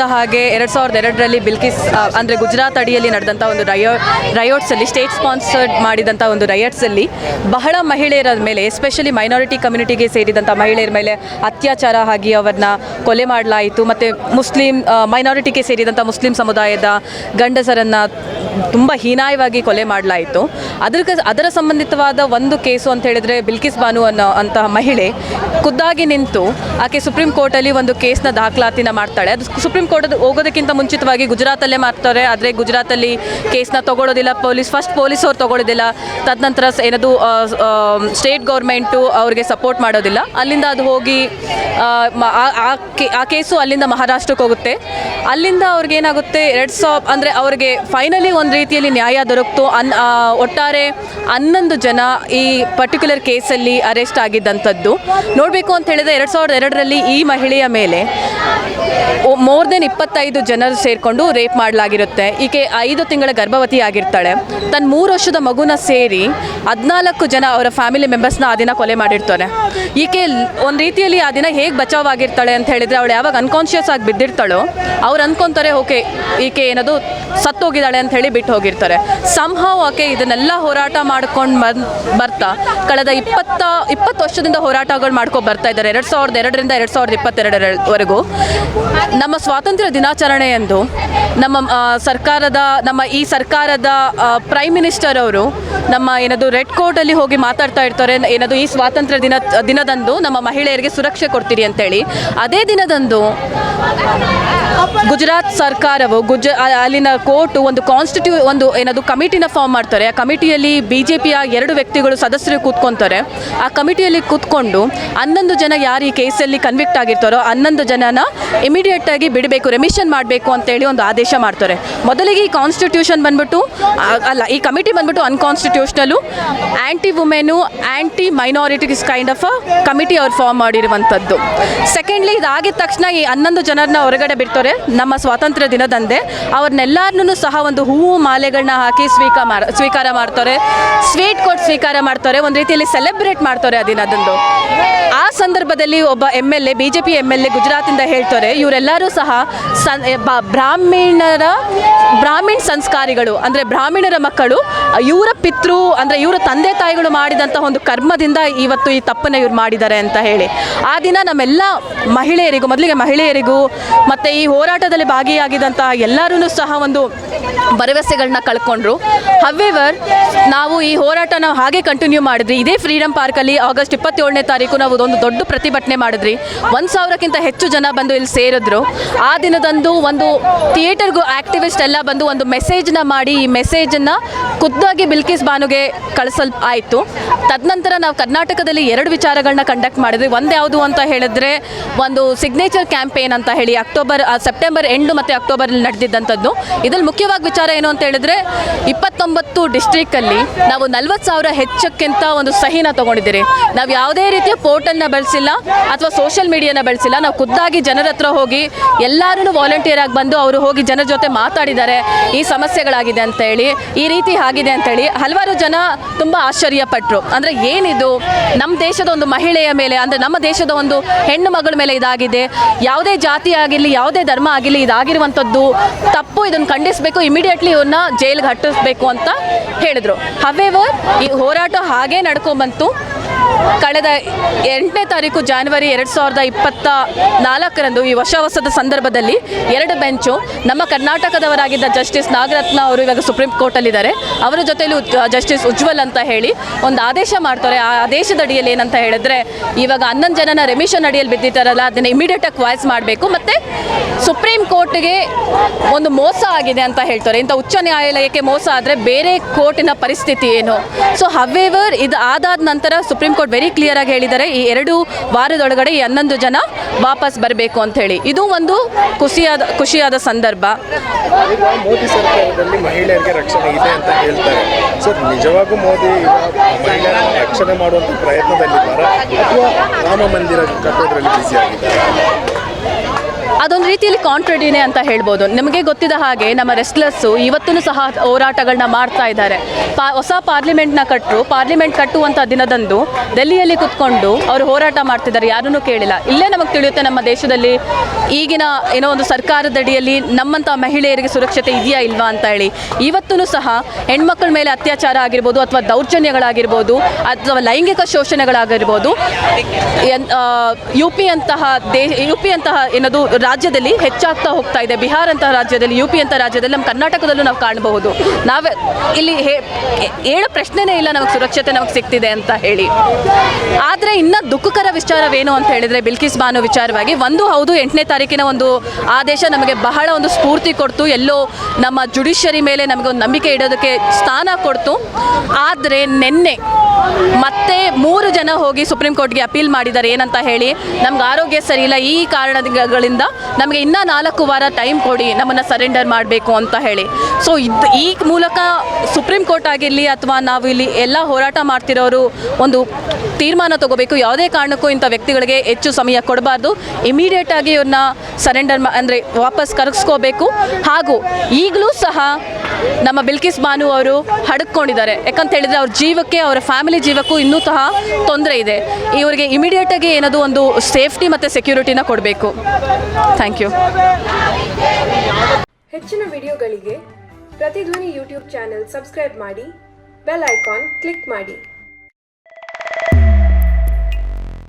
ಗೊತ್ತಿದ್ದ ಹಾಗೆ ಎರಡು ಸಾವಿರದ ಎರಡರಲ್ಲಿ ಬಿಲ್ಕಿಸ್ ಅಂದರೆ ಗುಜರಾತ್ ಅಡಿಯಲ್ಲಿ ನಡೆದಂಥ ಒಂದು ರಯೋ, ರಯೋಟ್ಸಲ್ಲಿ ಸ್ಟೇಟ್ ಸ್ಪಾನ್ಸರ್ಡ್ ಮಾಡಿದಂಥ ಒಂದು ರಯಟ್ಸಲ್ಲಿ ಬಹಳ ಮಹಿಳೆಯರ ಮೇಲೆ, ಎಸ್ಪೆಷಲಿ ಮೈನಾರಿಟಿ ಕಮ್ಯುನಿಟಿಗೆ ಸೇರಿದಂಥ ಮಹಿಳೆಯರ ಮೇಲೆ ಅತ್ಯಾಚಾರ ಆಗಿ ಅವರನ್ನ ಕೊಲೆ ಮಾಡಲಾಯಿತು. ಮತ್ತು ಮುಸ್ಲಿಂ ಮೈನಾರಿಟಿಗೆ ಸೇರಿದಂಥ ಮುಸ್ಲಿಂ ಸಮುದಾಯದ ಗಂಡಸರನ್ನು ತುಂಬ ಹೀನಾಯವಾಗಿ ಕೊಲೆ ಮಾಡಲಾಯಿತು. ಅದರ ಅದರ ಸಂಬಂಧಿತವಾದ ಒಂದು ಕೇಸು ಅಂತ ಹೇಳಿದರೆ ಬಿಲ್ಕಿಸ್ ಬಾನು ಅನ್ನೋ ಅಂತಹ ಮಹಿಳೆ ಖುದ್ದಾಗಿ ನಿಂತು ಆಕೆ ಸುಪ್ರೀಂ ಕೋರ್ಟಲ್ಲಿ ಒಂದು ಕೇಸ್ನ ದಾಖಲಾತಿನ ಮಾಡ್ತಾಳೆ. ಅದು ಸುಪ್ರೀಂ ಕೋರ್ಟ್ ಹೋಗೋದಕ್ಕಿಂತ ಮುಂಚಿತವಾಗಿ ಗುಜರಾತಲ್ಲೇ ಮಾಡ್ತಾರೆ. ಆದರೆ ಗುಜರಾತಲ್ಲಿ ಕೇಸ್ನ ತಗೊಳ್ಳೋದಿಲ್ಲ ಪೊಲೀಸ್ ಫಸ್ಟ್ ಪೊಲೀಸ್ ಅವ್ರು ತಗೊಳ್ಳೋದಿಲ್ಲ ತದನಂತರ ಏನದು ಸ್ಟೇಟ್ ಗೌರ್ಮೆಂಟು ಅವ್ರಿಗೆ ಸಪೋರ್ಟ್ ಮಾಡೋದಿಲ್ಲ. ಅಲ್ಲಿಂದ ಅದು ಹೋಗಿ, ಆ ಕೇಸು ಅಲ್ಲಿಂದ ಮಹಾರಾಷ್ಟ್ರಕ್ಕೆ ಹೋಗುತ್ತೆ. ಅಲ್ಲಿಂದ ಅವ್ರಿಗೆ ಏನಾಗುತ್ತೆ, ಎರಡು ಸಾವಿರ ಅಂದರೆ ಅವ್ರಿಗೆ ಫೈನಲಿ ಒಂದು ರೀತಿಯಲ್ಲಿ ನ್ಯಾಯ ದೊರಕ್ತು. ಅನ್ ಒಟ್ಟಾರೆ ಹನ್ನೊಂದು ಜನ ಈ ಪರ್ಟಿಕ್ಯುಲರ್ ಕೇಸಲ್ಲಿ ಅರೆಸ್ಟ್ ಆಗಿದ್ದಂಥದ್ದು. ನೋಡಬೇಕು ಅಂತ ಹೇಳಿದ್ರೆ ಎರಡು ಸಾವಿರದ ಎರಡರಲ್ಲಿ ಈ ಮಹಿಳೆಯ ಮೇಲೆ ಮೋರ್ ದೆನ್ ಇಪ್ಪತ್ತೈದು ಜನರು ಸೇರಿಕೊಂಡು ರೇಪ್ ಮಾಡಲಾಗಿರುತ್ತೆ. ಈಕೆ ಐದು ತಿಂಗಳ ಗರ್ಭವತಿ ಆಗಿರ್ತಾಳೆ ತನ್ನ ಮೂರು ವರ್ಷದ ಮಗುನ ಸೇರಿ ಹದಿನಾಲ್ಕು ಜನ ಅವರ ಫ್ಯಾಮಿಲಿ ಮೆಂಬರ್ಸ್ನ ಆ ದಿನ ಕೊಲೆ ಮಾಡಿರ್ತಾರೆ ಈಕೆ ಒಂದು ರೀತಿಯಲ್ಲಿ ಆ ದಿನ ಹೇಗೆ ಬಚಾವ್ ಆಗಿರ್ತಾಳೆ ಅಂತ ಹೇಳಿದರೆ ಅವಳು ಯಾವಾಗ ಅನ್ಕಾನ್ಷಿಯಸ್ ಆಗಿ ಬಿದ್ದಿರ್ತಾಳೋ, ಅವ್ರು ಅನ್ಕೊಂತಾರೆ, ಓಕೆ, ಈಕೆ ಏನದು ಸತ್ತೋಗಿದ್ದಾಳೆ ಅಂತ ಹೇಳಿ ಬಿಟ್ಟು ಹೋಗಿರ್ತಾರೆ. ಸಂಹಾವ್ ಆಕೆ ಇದನ್ನೆಲ್ಲ ಹೋರಾಟ ಮಾಡ್ಕೊಂಡು ಬರ್ ಬರ್ತಾ ಕಳೆದ ಇಪ್ಪತ್ತ, ಇಪ್ಪತ್ತು ವರ್ಷದಿಂದ ಹೋರಾಟಗಳು ಮಾಡ್ಕೊಂಡು ಬರ್ತಾ ಇದ್ದಾರೆ. ಎರಡು ಸಾವಿರದ ಎರಡರಿಂದ ಎರಡು ಸಾವಿರದ ಇಪ್ಪತ್ತೆರಡರವರೆಗೂ. ನಮ್ಮ ಸ್ವಾತಂತ್ರ್ಯ ದಿನಾಚರಣೆಯಂದು ನಮ್ಮ ಸರ್ಕಾರದ, ನಮ್ಮ ಈ ಸರ್ಕಾರದ ಪ್ರೈಮ್ ಮಿನಿಸ್ಟರ್ ಅವರು ನಮ್ಮ ಏನದು ರೆಡ್ ಕೋರ್ಟಲ್ಲಿ ಹೋಗಿ ಮಾತಾಡ್ತಾ ಇರ್ತಾರೆ ಏನದು ಈ ಸ್ವಾತಂತ್ರ್ಯ ದಿನ, ದಿನದಂದು ನಮ್ಮ ಮಹಿಳೆಯರಿಗೆ ಸುರಕ್ಷೆ ಕೊಡ್ತೀರಿ ಅಂತೇಳಿ. ಅದೇ ದಿನದಂದು ಗುಜರಾತ್ ಸರ್ಕಾರವು ಗುಜ ಅಲ್ಲಿನ ಕೋರ್ಟು ಒಂದು ಕಾನ್ಸ್ಟಿಟ್ಯೂ ಒಂದು ಏನದು ಕಮಿಟಿನ ಫಾರ್ಮ್ ಮಾಡ್ತಾರೆ. ಆ ಕಮಿಟಿಯಲ್ಲಿ ಬಿ ಜೆ ಪಿಯ ಎರಡು ವ್ಯಕ್ತಿಗಳು ಸದಸ್ಯರು ಕೂತ್ಕೊತಾರೆ. ಆ ಕಮಿಟಿಯಲ್ಲಿ ಕೂತ್ಕೊಂಡು ಹನ್ನೊಂದು ಜನ ಯಾರು ಈ ಕೇಸಲ್ಲಿ ಕನ್ವಿಕ್ಟ್ ಆಗಿರ್ತಾರೋ ಹನ್ನೊಂದು ಜನನ ಇಮಿಡಿಯೇಟ್ ಆಗಿ ಬಿಡಬೇಕು ರೆಮಿಷನ್ ಮಾಡಬೇಕು ಅಂತೇಳಿ ಒಂದು ಆದೇಶ ಮಾಡ್ತಾರೆ. ಮೊದಲಿಗೆ ಈ ಕಾನ್ಸ್ಟಿಟ್ಯೂಷನ್ ಬಂದ್ಬಿಟ್ಟು ಅಲ್ಲ, ಈ ಕಮಿಟಿ ಬಂದ್ಬಿಟ್ಟು unconstitutional anti women anti minorities kind of a committee ಅವ್ರು ಫಾರ್ಮ್ ಮಾಡಿರುವಂಥದ್ದು. ಸೆಕೆಂಡ್ಲಿ ಇದಾಗಿದ ತಕ್ಷಣ ಈ ಹನ್ನೊಂದು ಜನರನ್ನ ಹೊರಗಡೆ ಬಿಡ್ತಾರೆ, ನಮ್ಮ ಸ್ವಾತಂತ್ರ್ಯ ದಿನದಂದೇ. ಅವ್ರನ್ನೆಲ್ಲರನ್ನೂ ಸಹ ಒಂದು ಹೂವು ಮಾಲೆಗಳನ್ನ ಹಾಕಿ ಸ್ವೀಕಾರ ಮಾಡ ಸ್ವೀಕಾರ ಮಾಡ್ತಾರೆ ಸ್ವೀಟ್ ಕೊಟ್ಟು ಸ್ವೀಕಾರ ಮಾಡ್ತಾರೆ, ಒಂದು ರೀತಿಯಲ್ಲಿ ಸೆಲೆಬ್ರೇಟ್ ಮಾಡ್ತಾರೆ ಆ ದಿನದಂದು. ಸಂದರ್ಭದಲ್ಲಿ ಒಬ್ಬ M L A B J P M L A ಗುಜರಾತಿಂದ ಹೇಳ್ತಾರೆ, ಇವರೆಲ್ಲರೂ ಸಹ ಸನ್ ಬ್ರಾಹ್ಮಣರ, ಬ್ರಾಹ್ಮಣ ಸಂಸ್ಕಾರಿಗಳು, ಅಂದರೆ ಬ್ರಾಹ್ಮಣರ ಮಕ್ಕಳು, ಇವರ ಪಿತೃ, ಅಂದರೆ ಇವರ ತಂದೆ ತಾಯಿಗಳು ಮಾಡಿದಂಥ ಒಂದು ಕರ್ಮದಿಂದ ಇವತ್ತು ಈ ತಪ್ಪನ್ನು ಇವ್ರು ಮಾಡಿದ್ದಾರೆ ಅಂತ ಹೇಳಿ. ಆ ದಿನ ನಮ್ಮೆಲ್ಲ ಮಹಿಳೆಯರಿಗೂ, ಮೊದಲಿಗೆ ಮಹಿಳೆಯರಿಗೂ, ಮತ್ತು ಈ ಹೋರಾಟದಲ್ಲಿ ಭಾಗಿಯಾಗಿದ್ದಂತಹ ಎಲ್ಲರೂ ಸಹ ಒಂದು ಭರವಸೆಗಳನ್ನ ಕಳ್ಕೊಂಡ್ರು. ಹವೆವರ್ ನಾವು ಈ ಹೋರಾಟನ ಹಾಗೆ ಕಂಟಿನ್ಯೂ ಮಾಡಿದ್ವಿ. ಇದೇ ಫ್ರೀಡಮ್ ಪಾರ್ಕಲ್ಲಿ ಆಗಸ್ಟ್ ಇಪ್ಪತ್ತೇಳನೇ ತಾರೀಕು ನಾವು ಒಂದು ದೊಡ್ಡ ಪ್ರತಿಭಟನೆ ಮಾಡಿದ್ರಿ. ಒಂದು ಸಾವಿರಕ್ಕಿಂತ ಹೆಚ್ಚು ಜನ ಬಂದು ಇಲ್ಲಿ ಸೇರಿದ್ರು. ಆ ದಿನದಂದು ಒಂದು ಥಿಯೇಟರ್ಗೂ ಆಕ್ಟಿವಿಸ್ಟ್ ಎಲ್ಲ ಬಂದು ಒಂದು ಮೆಸೇಜ್ನ ಮಾಡಿ, ಈ ಮೆಸೇಜನ್ನು ಖುದ್ದಾಗಿ ಬಿಲ್ಕಿಸ್ ಬಾನುಗೆ ಕಳಿಸಲ್ ಆಯಿತು. ತದನಂತರ ನಾವು ಕರ್ನಾಟಕದಲ್ಲಿ ಎರಡು ವಿಚಾರಗಳನ್ನ ಕಂಡಕ್ಟ್ ಮಾಡಿದ್ವಿ. ಒಂದು ಯಾವುದು ಅಂತ ಹೇಳಿದ್ರೆ, ಒಂದು ಸಿಗ್ನೇಚರ್ ಕ್ಯಾಂಪೇನ್ ಅಂತ ಹೇಳಿ, ಅಕ್ಟೋಬರ್ ಸೆಪ್ಟೆಂಬರ್ ಎಂಟು ಮತ್ತು ಅಕ್ಟೋಬರಲ್ಲಿ ನಡೆದಿದ್ದಂಥದ್ದು. ಇದರಲ್ಲಿ ಮುಖ್ಯವಾಗಿ ವಿಚಾರ ಏನು ಅಂತ ಹೇಳಿದ್ರೆ, ಇಪ್ಪತ್ತೊಂಬತ್ತು ಡಿಸ್ಟ್ರಿಕ್ಕಲ್ಲಿ ನಾವು ನಲ್ವತ್ತು ಸಾವಿರ ಹೆಚ್ಚಕ್ಕಿಂತ ಒಂದು ಸಹಿನ ತಗೊಂಡಿದ್ದೀರಿ. ನಾವು ಯಾವುದೇ ರೀತಿಯ ಪೋರ್ಟಲ್ನ ಬಳಸಿಲ್ಲ ಅಥವಾ ಸೋಷಿಯಲ್ ಮೀಡಿಯಾನ ಬಳಸಿಲ್ಲ. ನಾವು ಖುದ್ದಾಗಿ ಜನರ ಹತ್ರ ಹೋಗಿ ಎಲ್ಲರೂ ವಾಲಂಟಿಯರ್ ಆಗಿ ಬಂದು ಅವರು ಹೋಗಿ ಜನರ ಜೊತೆ ಮಾತಾಡಿದ್ದಾರೆ. ಈ ಸಮಸ್ಯೆಗಳಾಗಿದೆ ಅಂತ ಹೇಳಿ, ಈ ರೀತಿ ಆಗಿದೆ ಅಂತೇಳಿ ಹಲವಾರು ಜನ ತುಂಬ ಆಶ್ಚರ್ಯಪಟ್ಟರು ಅಂದರೆ ಏನಿದು? ನಮ್ಮ ದೇಶದ ಒಂದು ಮಹಿಳೆಯ ಮೇಲೆ, ಅಂದರೆ ನಮ್ಮ ದೇಶದ ಒಂದು ಹೆಣ್ಣು ಮಗಳ ಮೇಲೆ ಇದಾಗಿದೆ. ಯಾವುದೇ ಜಾತಿ ಆಗಿರಲಿ, ಯಾವುದೇ ಧರ್ಮ ಆಗಿರಲಿ ಇದಾಗಿರುವಂಥದ್ದು ತಪ್ಪು, ಇದನ್ನು ಖಂಡಿಸಬೇಕು ಇಮಿಡಿಯೇಟ್ಲಿ ಇವನ್ನ ಜೈಲಿಗೆ ಹಟ್ಟಿಸ್ಬೇಕು ಅಂತ ಹೇಳಿದರು. ಹವೇವರ್ ಈ ಹೋರಾಟ ಹಾಗೇ ನಡ್ಕೊಂಬಂತು. ಕಳೆದ ಎಂಟನೇ ತಾರೀಕು ಜಾನ್ವರಿ ಎರಡು ಸಾವಿರದ ಇಪ್ಪತ್ತ ನಾಲ್ಕರಂದು ಈ ವರ್ಷ ಹೊಸದ ಸಂದರ್ಭದಲ್ಲಿ ಎರಡು ಬೆಂಚು, ನಮ್ಮ ಕರ್ನಾಟಕದವರಾಗಿದ್ದ ಜಸ್ಟಿಸ್ ನಾಗರತ್ನ ಅವರು ಇವಾಗ ಸುಪ್ರೀಂ ಕೋರ್ಟಲ್ಲಿದ್ದಾರೆ. ಅವರ ಜೊತೆಯಲ್ಲಿ ಜಸ್ಟಿಸ್ ಉಜ್ವಲ್ ಅಂತ ಹೇಳಿ ಒಂದು ಆದೇಶ ಮಾಡ್ತಾರೆ. ಆ ಆದೇಶದ ಅಡಿಯಲ್ಲಿ ಏನಂತ ಹೇಳಿದ್ರೆ, ಇವಾಗ ಹನ್ನೊಂದು ಜನನ ರೆಮಿಷನ್ ಅಡಿಯಲ್ಲಿ ಬಿದ್ದಿದ್ದಾರಲ್ಲ, ಅದನ್ನು ಇಮಿಡಿಯೇಟಾಗಿ ವಾಯ್ಸ್ ಮಾಡಬೇಕು. ಮತ್ತು ಸುಪ್ರೀಂ ಕೋರ್ಟ್ಗೆ ಒಂದು ಮೋಸ ಆಗಿದೆ ಅಂತ ಹೇಳ್ತಾರೆ. ಇಂಥ ಉಚ್ಚ ನ್ಯಾಯಾಲಯಕ್ಕೆ ಮೋಸ ಆದರೆ ಬೇರೆ ಕೋರ್ಟಿನ ಪರಿಸ್ಥಿತಿ ಏನು? ಸೊ ಹವೇವರ್ ಇದು ಆದಾದ ನಂತರ ಸುಪ್ರೀಂ ಕೋರ್ಟ್ ವೆರಿ ಕ್ಲಿಯರ್ ಆಗಿ ಹೇಳಿದ್ದಾರೆ, ಈ ಎರಡು ವಾರದೊಳಗಡೆ ಈ ಹನ್ನೊಂದು ಜನ ವಾಪಸ್ ಬರಬೇಕು ಅಂತ ಹೇಳಿ. ಇದು ಒಂದು ಖುಷಿಯಾದ ಖುಷಿಯಾದ ಸಂದರ್ಭ. ಮೋದಿ ಸರ್ಕಾರದಲ್ಲಿ ಮಹಿಳೆಯರಿಗೆ ರಕ್ಷಣೆ ಇದೆ ಅಂತ ಹೇಳ್ತಾರೆ. ಸರ್ ನಿಜವಾಗೂ ಮೋದಿ ಮಹಿಳೆಯರನ್ನ ರಕ್ಷಣೆ ಮಾಡುವಂಥ ಪ್ರಯತ್ನದಲ್ಲಿದ್ದಾರೆ ಅಥವಾ ರಾಮ ಮಂದಿರ ಕಟ್ಟೋದ್ರಲ್ಲಿ ಬ್ಯುಸಿ ಆಗಿದ್ದಾರೆ? ಅದೊಂದು ರೀತಿಯಲ್ಲಿ ಕಾಂಟ್ರಡಿನೇ ಅಂತ ಹೇಳ್ಬೋದು. ನಿಮಗೆ ಗೊತ್ತಿದ ಹಾಗೆ ನಮ್ಮ ರೆಸ್ಲರ್ಸು ಇವತ್ತೂ ಸಹ ಹೋರಾಟಗಳನ್ನ ಮಾಡ್ತಾ ಇದ್ದಾರೆ. ಪಾ, ಹೊಸ ಪಾರ್ಲಿಮೆಂಟ್ನ ಕಟ್ಟರು ಪಾರ್ಲಿಮೆಂಟ್ ಕಟ್ಟುವಂಥ ದಿನದಂದು ಡೆಲ್ಲಿಯಲ್ಲಿ ಕುತ್ಕೊಂಡು ಅವರು ಹೋರಾಟ ಮಾಡ್ತಿದ್ದಾರೆ. ಯಾರನ್ನೂ ಕೇಳಿಲ್ಲ. ಇಲ್ಲೇ ನಮಗೆ ತಿಳಿಯುತ್ತೆ ನಮ್ಮ ದೇಶದಲ್ಲಿ ಈಗಿನ ಏನೋ ಒಂದು ಸರ್ಕಾರದಡಿಯಲ್ಲಿ ನಮ್ಮಂಥ ಮಹಿಳೆಯರಿಗೆ ಸುರಕ್ಷತೆ ಇದೆಯಾ ಇಲ್ವಾ ಅಂತ ಹೇಳಿ. ಇವತ್ತೂ ಸಹ ಹೆಣ್ಮಕ್ಳ ಮೇಲೆ ಅತ್ಯಾಚಾರ ಆಗಿರ್ಬೋದು ಅಥವಾ ದೌರ್ಜನ್ಯಗಳಾಗಿರ್ಬೋದು ಅಥವಾ ಲೈಂಗಿಕ ಶೋಷಣೆಗಳಾಗಿರ್ಬೋದು ಯು ಪಿ ಅಂತಹ ದೇ, ಯು ಪಿ ಅಂತಹ ಏನದು ರಾಜ್ಯದಲ್ಲಿ ಹೆಚ್ಚಾಗ್ತಾ ಹೋಗ್ತಾ ಇದೆ. ಬಿಹಾರ ಅಂತ ರಾಜ್ಯದಲ್ಲಿ, ಯು ಪಿ ಅಂತ ರಾಜ್ಯದಲ್ಲಿ ನಮ್ಮ ಕರ್ನಾಟಕದಲ್ಲೂ ನಾವು ಕಾಣಬಹುದು. ನಾವೇ ಇಲ್ಲಿ ಹೇಳೋ ಪ್ರಶ್ನೆನೇ ಇಲ್ಲ ನಮಗೆ ಸುರಕ್ಷತೆ ನಮಗೆ ಸಿಗ್ತಿದೆ ಅಂತ ಹೇಳಿ. ಆದರೆ ಇನ್ನು ದುಃಖಕರ ವಿಚಾರವೇನು ಅಂತ ಹೇಳಿದರೆ ಬಿಲ್ಕಿಸ್ ಬಾನು ವಿಚಾರವಾಗಿ ಒಂದು ಹೌದು, ಎಂಟನೇ ತಾರೀಕಿನ ಒಂದು ಆದೇಶ ನಮಗೆ ಬಹಳ ಒಂದು ಸ್ಫೂರ್ತಿ ಕೊಡ್ತು. ಎಲ್ಲೋ ನಮ್ಮ ಜುಡಿಷರಿ ಮೇಲೆ ನಮಗೆ ಒಂದು ನಂಬಿಕೆ ಇಡೋದಕ್ಕೆ ಸ್ಥಾನ ಕೊಡ್ತು. ಆದರೆ ನಿನ್ನೆ ಮತ್ತೆ ಮೂರು ಜನ ಹೋಗಿ ಸುಪ್ರೀಂ ಕೋರ್ಟ್ಗೆ ಅಪೀಲ್ ಮಾಡಿದ್ದಾರೆ. ಏನಂತ ಹೇಳಿ, ನಮ್ಗೆ ಆರೋಗ್ಯ ಸರಿ ಇಲ್ಲ ಈ ಕಾರಣಗಳಿಂದ ನಮಗೆ ಇನ್ನೂ ನಾಲ್ಕು ವಾರ ಟೈಮ್ ಕೊಡಿ, ನಮ್ಮನ್ನು ಸರೆಂಡರ್ ಮಾಡಬೇಕು ಅಂತ ಹೇಳಿ. ಸೊ ಇದು ಈ ಮೂಲಕ ಸುಪ್ರೀಂ ಕೋರ್ಟ್ ಆಗಿರಲಿ ಅಥವಾ ನಾವು ಇಲ್ಲಿ ಎಲ್ಲ ಹೋರಾಟ ಮಾಡ್ತಿರೋರು ಒಂದು ತೀರ್ಮಾನ ತಗೋಬೇಕು. ಯಾವುದೇ ಕಾರಣಕ್ಕೂ ಇಂಥ ವ್ಯಕ್ತಿಗಳಿಗೆ ಹೆಚ್ಚು ಸಮಯ ಕೊಡಬಾರ್ದು. ಇಮಿಡಿಯೇಟ್ ಆಗಿ ಇವ್ರನ್ನ ಸರೆಂಡರ್ ಅಂದರೆ ವಾಪಸ್ ಕರಗಿಸ್ಕೋಬೇಕು ಹಾಗೂ ಈಗಲೂ ಸಹ ನಮ್ಮ ಬಿಲ್ಕಿಸ್ ಬಾನು ಅವರು ಹಡ್ಕೊಂಡಿದ್ದಾರೆ. ಯಾಕಂತ ಹೇಳಿದರೆ ಅವ್ರ ಜೀವಕ್ಕೆ, ಅವರ ಫ್ಯಾಮಿಲಿ ಜೀವಕ್ಕೂ ಇನ್ನೂ ಸಹ ತೊಂದರೆ ಇದೆ. ಇವರಿಗೆ ಇಮಿಡಿಯೇಟಾಗಿ ಏನದು ಒಂದು ಸೇಫ್ಟಿ ಮತ್ತು ಸೆಕ್ಯೂರಿಟಿನ ಕೊಡಬೇಕು. ಥ್ಯಾಂಕ್ ಯು ಹೆಚ್ಚಿನ ವಿಡಿಯೋಗಳಿಗೆ ಪ್ರತಿಧ್ವನಿ ಯೂಟ್ಯೂಬ್ ಚಾನೆಲ್ ಸಬ್ಸ್ಕ್ರೈಬ್ ಮಾಡಿ, ಬೆಲ್ ಐಕಾನ್ ಕ್ಲಿಕ್ ಮಾಡಿ.